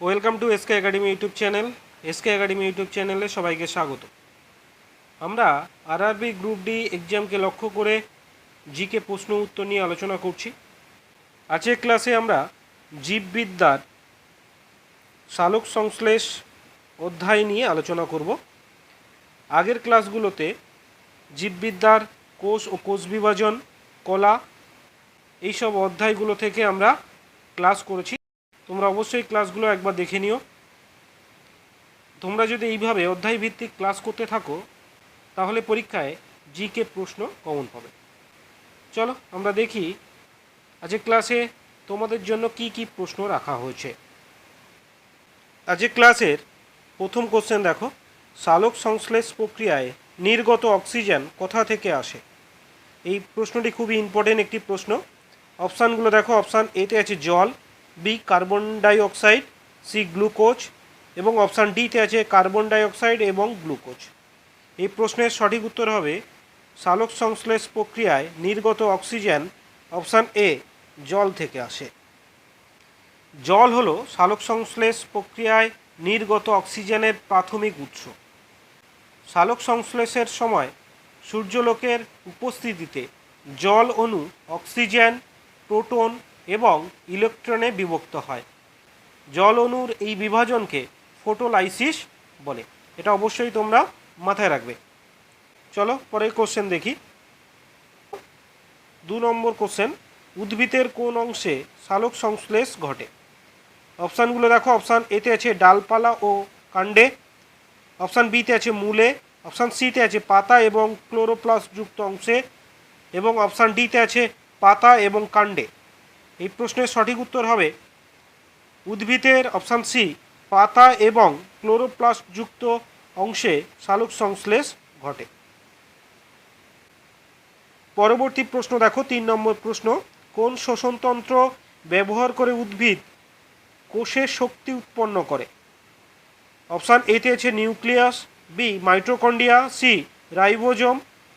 Welcome to SK academy YouTube channel. SK academy YouTube চ্যানেলে সবাইকে স্বাগত। আমরা আরআরবি গ্রুপ ডি এক্সামকে লক্ষ্য করে জিকে প্রশ্ন উত্তর নিয়ে আলোচনা করছি। আজকের ক্লাসে আমরা জীববিদ্যার সালোক সংশ্লেষ অধ্যায় নিয়ে আলোচনা করব। আগের ক্লাসগুলোতে জীববিদ্যার কোষ ও কোষ বিভাজন, কলা, এইসব অধ্যায়গুলো থেকে আমরা ক্লাস করেছি। তোমরা অবশ্যই ক্লাসগুলো একবার দেখে নিও। তোমরা যদি এইভাবে অধ্যায় ভিত্তিক ক্লাস করতে থাকো, তাহলে পরীক্ষায় জিকে প্রশ্ন কমন পাবে চলো, আমরা দেখি আজকে ক্লাসে তোমাদের জন্য কি কি প্রশ্ন রাখা হয়েছে। আজকে ক্লাসের প্রথম কোশ্চেন দেখো। সালোক সংশ্লেষ প্রক্রিয়ায় নির্গত অক্সিজেন কোথা থেকে আসে? এই প্রশ্নটি খুবই ইম্পর্টেন্ট একটি প্রশ্ন। অপশানগুলো দেখো, অপশান এতে আছে জল B carbon dioxide C glucose এবং অপশান ডিতে আছে কার্বন ডাইঅক্সাইড এবং গ্লুকোজ এই প্রশ্নের সঠিক উত্তর হবে সালোক সংশ্লেষ প্রক্রিয়ায় নির্গত অক্সিজেন অপশান এ জল থেকে আসে। জল হলো সালোক সংশ্লেষ প্রক্রিয়ায় নির্গত অক্সিজেনের প্রাথমিক উৎস। সালোক সংশ্লেষের সময় সূর্যলোকের উপস্থিতিতে জল অণু, অক্সিজেন, প্রোটন এবং ইলেকট্রনে বিভক্ত হয়। জল অণুর এই বিভাজনকে ফোটোলাইসিস বলে। এটা অবশ্যই তোমরা মাথায় রাখবে। চলো পরের কোশ্চেন দেখি। দু নম্বর কোশ্চেন উদ্ভিদের কোন অংশে সালোক সংশ্লেষ ঘটে? অপশানগুলো দেখো। অপশান এতে আছে ডালপালা ও কাণ্ডে। অপশান বিতে আছে মূলে। অপশান সিতে আছে পাতা এবং ক্লোরোপ্লাস যুক্ত অংশে। এবং অপশান ডিতে আছে পাতা এবং কাণ্ডে। এই প্রশ্নের সঠিক উত্তর হবে উদ্ভিদের অপশান সি, পাতা এবং ক্লোরোপ্লাস্টযুক্ত অংশে সালোক সংশ্লেষ ঘটে। পরবর্তী প্রশ্ন দেখো, তিন নম্বর প্রশ্ন, কোন শোষণতন্ত্র ব্যবহার করে উদ্ভিদ কোষে শক্তি উৎপন্ন করে? অপশান এতে আছে nucleus B mitochondria C ribosome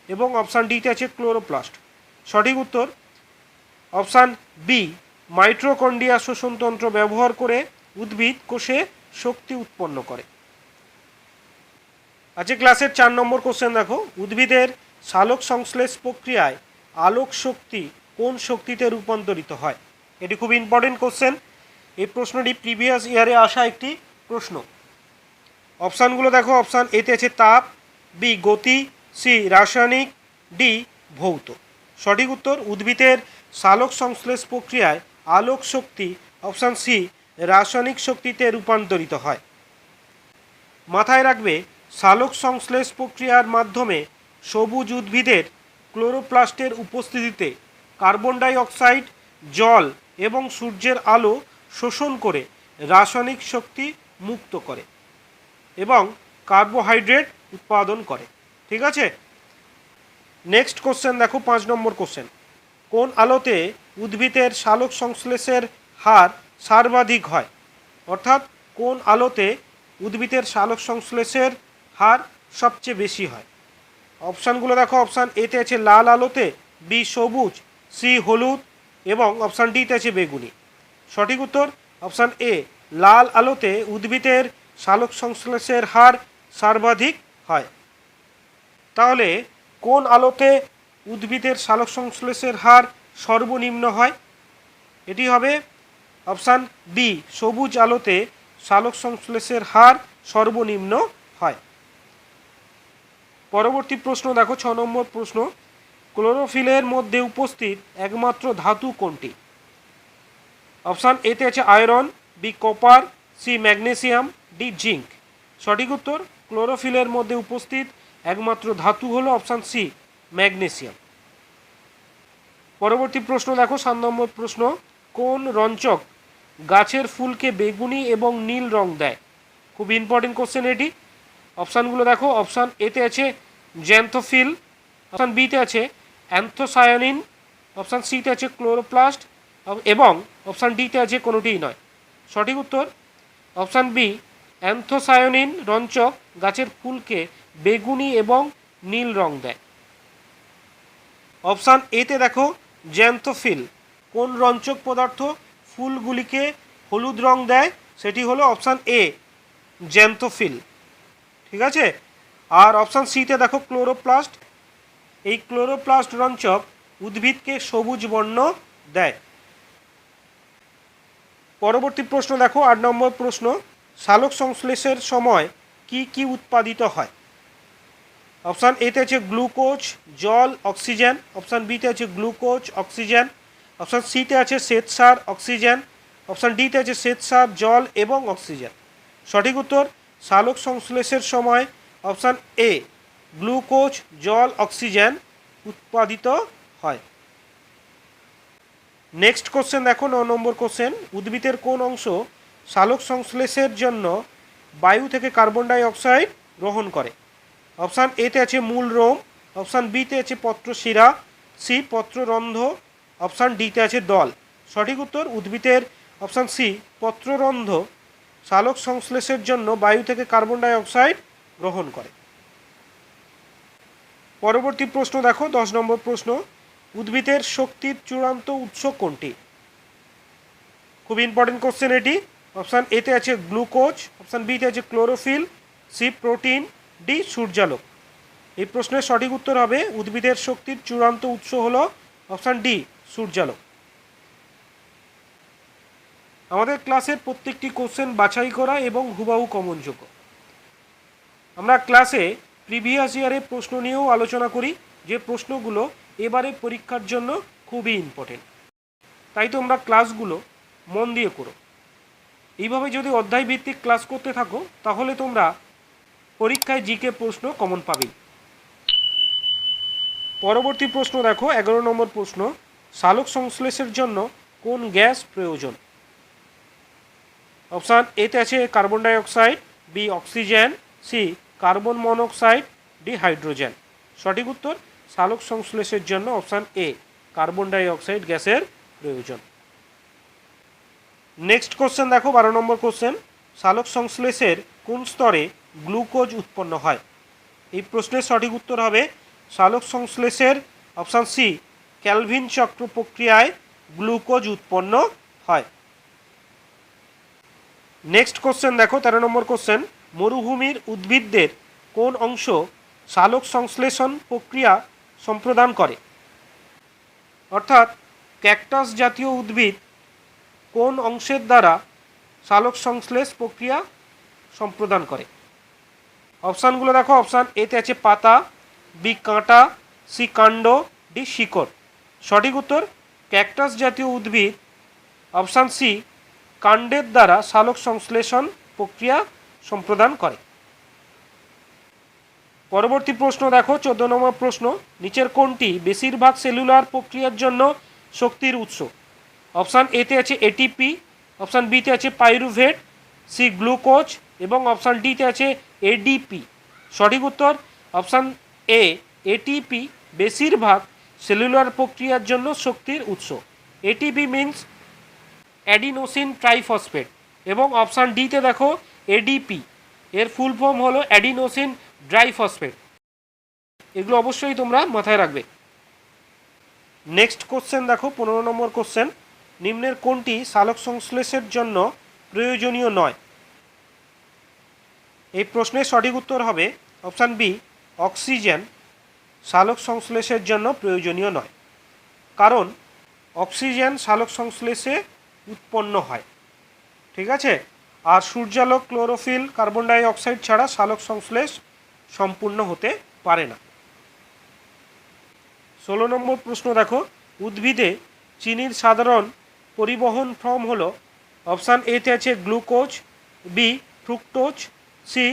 এবং অপশান ডিতে আছে ক্লোরোপ্লাস্ট। সঠিক উত্তর অপশান বি মাইট্রোকন্ডিয়া শোষণতন্ত্র ব্যবহার করে উদ্ভিদ কোষে শক্তি উৎপন্ন করে। আজকে ক্লাসের চার নম্বর কোশ্চেন দেখো। উদ্ভিদের সালোক সংশ্লেষ প্রক্রিয়ায় আলোক শক্তি কোন শক্তিতে রূপান্তরিত হয়? এটি খুব ইম্পর্টেন্ট কোশ্চেন এই প্রশ্নটি প্রিভিয়াস ইয়ারে আসা একটি প্রশ্ন। অপশানগুলো দেখো। অপশান এতে আছে তাপ বি গতি সি রাসায়নিক ডি ভৌত। সঠিক উত্তর উদ্ভিদের সালোক সংশ্লেষ প্রক্রিয়ায় আলোক শক্তি অপশান সি রাসায়নিক শক্তিতে রূপান্তরিত হয়। মাথায় রাখবে, সালোক সংশ্লেষ প্রক্রিয়ার মাধ্যমে সবুজ উদ্ভিদের ক্লোরোপ্লাস্টের উপস্থিতিতে কার্বন ডাই অক্সাইড জল এবং সূর্যের আলো শোষণ করে রাসায়নিক শক্তি মুক্ত করে এবং কার্বোহাইড্রেট উৎপাদন করে। ঠিক আছে? নেক্সট কোশ্চেন দেখো, পাঁচ নম্বর কোশ্চেন কোন আলোতে উদ্ভিদের সালোক সংশ্লেষের হার সর্বাধিক হয়? অর্থাৎ কোন আলোতে উদ্ভিদের সালোক সংশ্লেষের হার সবচেয়ে বেশি হয়? অপশানগুলো দেখো। অপশান এতে আছে লাল আলোতে বি সবুজ সি হলুদ এবং অপশান ডিতে আছে বেগুনি। সঠিক উত্তর? অপশান এ লাল আলোতে উদ্ভিদের সালোক সংশ্লেষের হার সর্বাধিক হয়। তাহলে কোন আলোতে উদ্ভিদের সালোক সংশ্লেষের হার সর্বনিম্ন হয়। এটি হবে অপশান ডি, সবুজ আলোতে সালোক সংশ্লেষের হার সর্বনিম্ন হয়। পরবর্তী প্রশ্ন, দেখো ছ নম্বর প্রশ্ন। ক্লোরোফিলের মধ্যে উপস্থিত একমাত্র ধাতু কোনটি? অপশান এতে আছে iron, B copper, C magnesium, D zinc. সঠিক উত্তর, ক্লোরোফিলের মধ্যে উপস্থিত একমাত্র ধাতু হলো অপশান সি ম্যাগনেসিয়াম। পরবর্তী প্রশ্ন দেখো, সাত নম্বর প্রশ্ন, কোন রঞ্চক গাছের ফুলকে বেগুনি এবং নীল রং দেয়? খুব ইম্পর্টেন্ট কোশ্চেন এটি। অপশানগুলো দেখো, অপশান এতে আছে জ্যান্থোফিল, অপশান বিতে আছে অ্যান্থোসায়ানিন, অপশান সিতে আছে ক্লোরোপ্লাস্ট এবং অপশান ডিতে আছে কোনোটিই নয়। সঠিক উত্তর? অপশান বি অ্যান্থোসায়নিন রঞ্চক গাছের ফুলকে বেগুনি এবং নীল রং দেয়। অপশান এতে দেখো জ্যান্থোফিল কোন রঞ্চক পদার্থ ফুলগুলিকে হলুদ রং দেয়, সেটি হলো অপশান এ জ্যান্থোফিল ঠিক আছে? আর অপশান সিতে দেখো, ক্লোরোপ্লাস্ট। এই ক্লোরোপ্লাস্ট রঞ্চক উদ্ভিদকে সবুজ বর্ণ দেয়। পরবর্তী প্রশ্ন দেখো, আট নম্বর প্রশ্ন সালোক সংশ্লেষের সময় কি কি উৎপাদিত হয়? অপশান এতে আছে গ্লুকোজ জল অক্সিজেন অপশান বিতে আছে গ্লুকোজ অক্সিজেন অপশান সিতে আছে শ্বেতসার অক্সিজেন অপশান ডিতে আছে শ্বেতসার জল এবং অক্সিজেন সঠিক উত্তর, সালোক সংশ্লেষের সময়। অপশান এ গ্লুকোজ জল অক্সিজেন উৎপাদিত হয়। নেক্সট কোশ্চেন দেখো, ন নম্বর কোশ্চেন উদ্ভিদের কোন অংশ সালোক সংশ্লেষের জন্য বায়ু থেকে কার্বন ডাই অক্সাইড গ্রহণ করে? অপশান এতে আছে মূল রোম, অপশান বিতে আছে পত্রশিরা, সি পত্ররন্ধ্র অপশান ডিতে আছে দল। সঠিক উত্তর উদ্ভিদের, অপশান সি পত্ররন্ধ্র সালোক সংশ্লেষের জন্য বায়ু থেকে কার্বন ডাই অক্সাইড গ্রহণ করে। পরবর্তী প্রশ্ন দেখো, দশ নম্বর প্রশ্ন, উদ্ভিদের শক্তির চূড়ান্ত উৎস কোনটি? খুব ইম্পর্টেন্ট কোশ্চেন এটি। অপশান এতে আছে গ্লুকোজ, অপশান বিতে আছে ক্লোরোফিল, সি প্রোটিন ডি সূর্যালোক। এই প্রশ্নের সঠিক উত্তর হবে, উদ্ভিদের শক্তির চূড়ান্ত উৎস হলো অপশান ডি, সূর্যালোক। আমাদের ক্লাসের প্রত্যেকটি কোশ্চেন বাছাই করা এবং হুবাহু কমনযোগ্য। আমরা ক্লাসে প্রিভিয়াস ইয়ারের প্রশ্ন নিয়েও আলোচনা করি, যে প্রশ্নগুলো এবারে পরীক্ষার জন্য খুবই ইম্পর্টেন্ট তাই তোমরা ক্লাসগুলো মন দিয়ে করো। এইভাবে যদি অধ্যায় ভিত্তিক ক্লাস করতে থাকো, তাহলে তোমরা পরীক্ষায় জিকে প্রশ্ন কমন পাবেই পরবর্তী প্রশ্ন দেখো, এগারো নম্বর প্রশ্ন সালোক সংশ্লেষের জন্য কোন গ্যাস প্রয়োজন? অপশান এতে আছে carbon dioxide, B oxygen, C carbon monoxide, D hydrogen. সঠিক উত্তর সালোক সংশ্লেষের জন্য option A, carbon dioxide গ্যাসের প্রয়োজন। নেক্সট কোশ্চেন দেখো, বারো নম্বর কোশ্চেন সালোক সংশ্লেষের কোন স্তরে গ্লুকোজ উৎপন্ন হয়। এই প্রশ্নের সঠিক উত্তর হবে সালোক সংশ্লেষের অপশান সি, ক্যালভিন চক্র প্রক্রিয়ায় গ্লুকোজ উৎপন্ন হয়। নেক্সট কোশ্চেন দেখো, তেরো নম্বর কোশ্চেন। মরুভূমির উদ্ভিদদের কোন অংশ সালোক সংশ্লেষণ প্রক্রিয়া সম্প্রদান করে? অর্থাৎ ক্যাকটাস জাতীয় উদ্ভিদ কোন অংশের দ্বারা সালোক সংশ্লেষ প্রক্রিয়া সম্প্রদান করে? অপশানগুলো দেখো, অপশান এতে আছে পাতা, বি কাঁটা, সি কাণ্ড, ডি শিকড়। সঠিক উত্তর, ক্যাকটাস জাতীয় উদ্ভিদ, অপশান সি, কাণ্ডের দ্বারা সালোক সংশ্লেষণ প্রক্রিয়া সম্প্রদান করে। পরবর্তী প্রশ্ন দেখো, চোদ্দ নম্বর প্রশ্ন, নিচের কোনটি বেশিরভাগ সেলুলার প্রক্রিয়ার জন্য শক্তির উৎস? অপশান এতে আছে এটিপি অপশান বিতে আছে পাইরুভেট, সি গ্লুকোজ এবং অপশান ডিতে আছে এডিপি সঠিক উত্তর? অপশান এ এটিপি বেশিরভাগ সেলুলার প্রক্রিয়ার জন্য শক্তির উৎস। এটিপি মিন্স অ্যাডিনোসিন ট্রাইফসফেট এবং অপশান ডিতে দেখো এডিপি এর ফুল ফর্ম হলো অ্যাডিনোসিন ড্রাইফসফেট এগুলো অবশ্যই তোমরা মাথায় রাখবে। নেক্সট কোশ্চেন দেখো, পনেরো নম্বর কোশ্চেন নিম্নের কোনটি সালোক সংশ্লেষের জন্য প্রয়োজনীয় নয়? এই প্রশ্নের সঠিক উত্তর হবে অপশান বি, অক্সিজেন। সালোক সংশ্লেষের জন্য প্রয়োজনীয় নয়। কারণ অক্সিজেন সালোক সংশ্লেষে উৎপন্ন হয়। ঠিক আছে? আর সূর্যালোক, ক্লোরোফিল, কার্বন ডাই অক্সাইড ছাড়া সালোক সংশ্লেষ সম্পূর্ণ হতে পারে না। ষোলো নম্বর প্রশ্ন দেখো। উদ্ভিদে চিনির সাধারণ পরিবহন ফর্ম হলো অপশান এতে আছে glucose, B, fructose C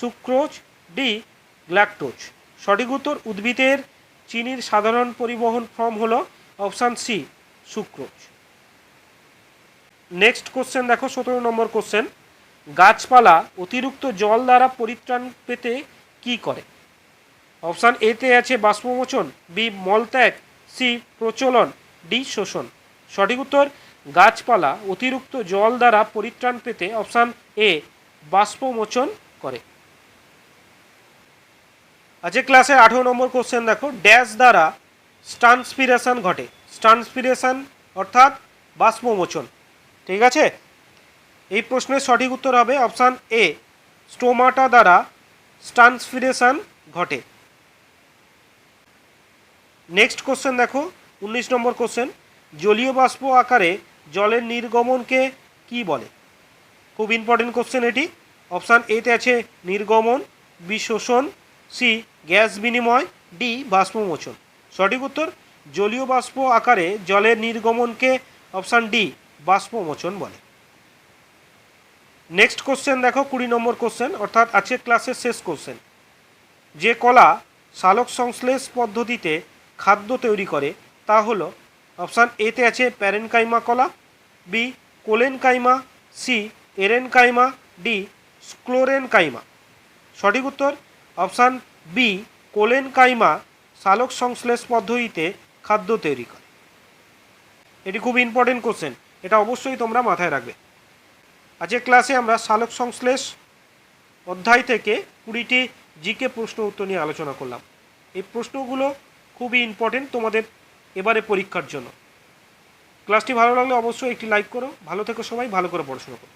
sucrose, D galactose. সঠিক উত্তর উদ্ভিদের চিনির সাধারণ পরিবহন ফর্ম হল option C, sucrose. Next question দেখো, সতেরো নম্বর কোশ্চেন। গাছপালা অতিরিক্ত জল দ্বারা পরিত্রাণ পেতে কি করে? অপশান এতে আছে বাষ্পমোচন, বি মলত্যাগ, সি প্রচলন, ডি শোষণ। সঠিক উত্তর গাছপালা অতিরিক্ত জল দ্বারা পরিত্রাণ পেতে অপশান এ বাষ্পমোচন করে। আজকে ক্লাসে আঠেরো নম্বর কোশ্চেন দেখো ড্যাশ দ্বারা ট্রান্সপিরেশন ঘটে। ট্রান্সপিরেশন অর্থাৎ বাষ্পমোচন। ঠিক আছে? এই প্রশ্নের সঠিক উত্তর হবে অপশান এ স্টোমাটা দ্বারা ট্রান্সফিরেশন ঘটে। নেক্সট কোশ্চেন দেখো, উনিশ নম্বর কোশ্চেন জলীয় বাষ্প আকারে জলের নির্গমনকে কি বলে? খুব ইম্পর্টেন্ট কোশ্চেন এটি। অপশান এতে আছে নির্গমন বি শোষণ সি গ্যাস বিনিময় ডি বাষ্পমোচন। সঠিক উত্তর, জলীয় বাষ্প আকারে জলের নির্গমনকে অপশান ডি বাষ্পমোচন বলে। নেক্সট কোশ্চেন দেখো, কুড়ি নম্বর কোশ্চেন অর্থাৎ আজকের ক্লাসের শেষ কোশ্চেন যে কলা সালোক সংশ্লেষ পদ্ধতিতে খাদ্য তৈরি করে, তা হলো অপশান এতে আছে প্যারেনকাইমা কলা B collenchyma C aerenchyma D sclerenchyma. সঠিক উত্তর, অপশান বি, কোলেনকাইমা সালোক সংশ্লেষ পদ্ধতিতে খাদ্য তৈরি করে। এটি খুব ইম্পর্টেন্ট কোশ্চেন এটা অবশ্যই তোমরা মাথায় রাখবে। আজকের ক্লাসে আমরা সালোক সংশ্লেষ অধ্যায় থেকে কুড়িটি জিকে প্রশ্ন উত্তর নিয়ে আলোচনা করলাম। এই প্রশ্নগুলো খুবই ইম্পর্টেন্ট তোমাদের এবারে পরীক্ষার জন্য। ক্লাসটি ভালো লাগলে অবশ্যই একটি লাইক করো, ভালো থেকো সবাই, ভালো করে পড়াশোনা করো।